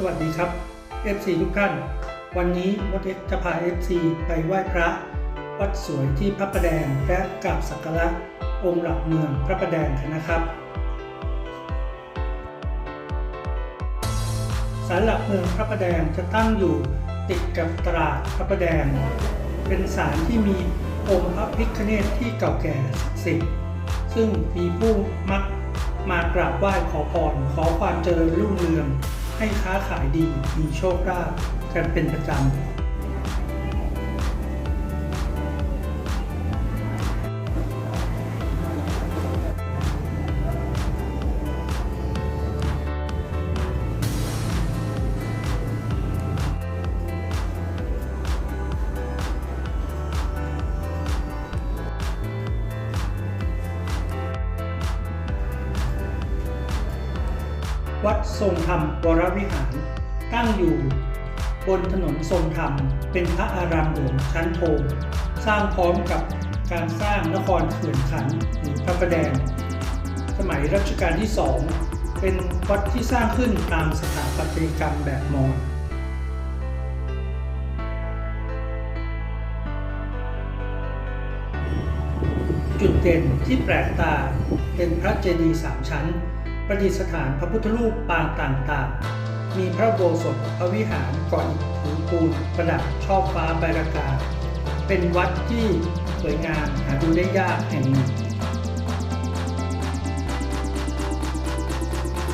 สวัสดีครับ FC ทุกท่าน วันนี้มดเอ็กจะพา FC ไปไหว้พระ วัดสวยที่พระประแดงและกราบสักการะองค์หลักเมืองพระประแดงกันนะครับศาลหลักเมืองพระประแดงจะตั้งอยู่ติดกับตลาดพระประแดง เป็นศาลที่มีองค์พระพิฆเนศที่เก่าแก่ศักดิ์สิทธิ์ซึ่งมีผู้มักมากราบไหว้ขอพรขอความเจริญรุ่งเรือง ให้ค้าขายดีมีโชคลาภกันเป็นประจำ วัดทรงธรรมวรวิหาร ตั้งอยู่ บนถนนทรงธรรม เป็นพระอารามหลวงชั้นโทสร้างพร้อมกับการสร้างนครเขื่อนขันหรือพระประแดง สมัยรัชกาลที่สองเป็นวัดที่สร้างขึ้นตามสถาปัตยกรรมแบบมอญจุดเด่นที่แปลกตาเป็นพระเจดีย์สามชั้น ประดิษฐานพระพุทธรูปปางต่างๆ มีพระโบสถพระวิหารก่ออิฐถือปูนประดับช่อฟ้าใบรากา เป็นวัดที่สวยงามหาดูได้ยากแห่งหนึ่ง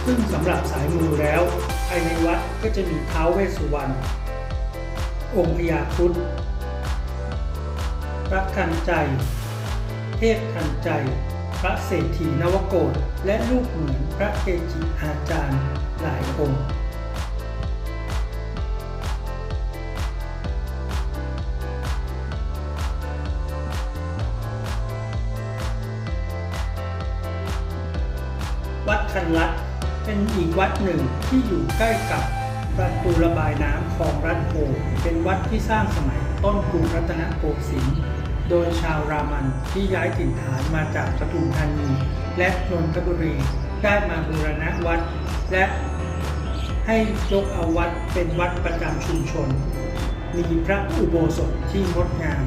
ซึ่งสำหรับสายมูแล้วภายในวัดก็จะมีท้าวเวสสุวรรณองค์พญาครุฑพระทันใจ เทพทันใจ ระเศรษฐีนวโกฏและลูกเหมือนพระเกจิอาจารย์หลายองค์วัดคันลัดเป็นอีกวัดหนึ่งที่อยู่ใกล้กับประตูระบายน้ำคลองรัดโพเป็นวัดที่สร้างสมัยต้นกรุงรัตนโกสินทร์ โดยชาวรามันที่ย้ายถิ่นฐานมาจากปทุมธานีและนนทบุรีได้มาบูรณะวัด และให้ยกเอาวัดเป็นวัดประจำชุมชน มีพระอุโบสถที่งดงาม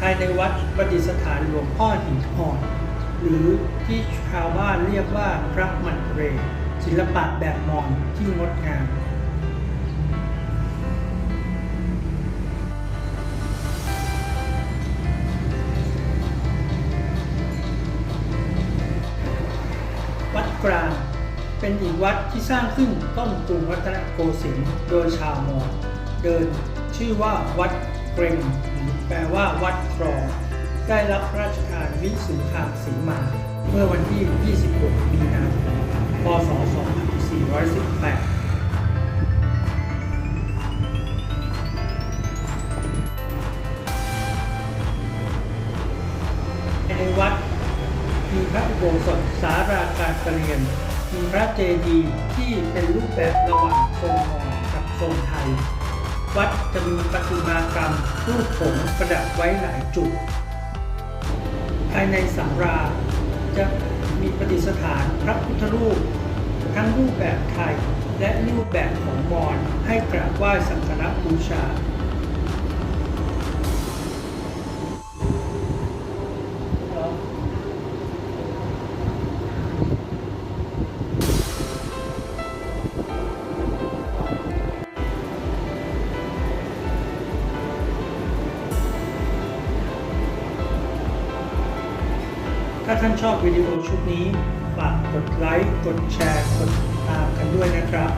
ภายในวัดประดิษฐานหลวงพ่อหินอ่อน หรือที่ชาวบ้านเรียกว่าพระมันเร ศิลปะแบบมอญที่งดงามวัดกลางเป็นอีกวัดที่สร้างขึ้นต้นกรุงรัตนโกสินทร์โดยชาวมอญเดินชื่อว่าวัดเกรงหรือแปลว่าวัดครอง ได้รับพระราชทานวิสุทธาสีมา เมื่อวันที่ 26 มีนาคม พศ 2418ในวัด มีพระอุโบสถสาราการประเรียน มีพระเจดีย์ที่เป็นรูปแบบระหว่างทรงมอญกับทรงไทย วัดจะมีประติมากรรมรูปผงประดับไว้หลายจุด ภายในสาราจะมีปฏิสถานพระพุทธรูป ทั้งรูปแบบไทยและรูปแบบของมอญให้กราบไหว้สักการะบูชาถ้า ท่านชอบวิดีโอชุดนี้ ฝากกดไลค์ กดแชร์ กดติดตามกันด้วยนะครับ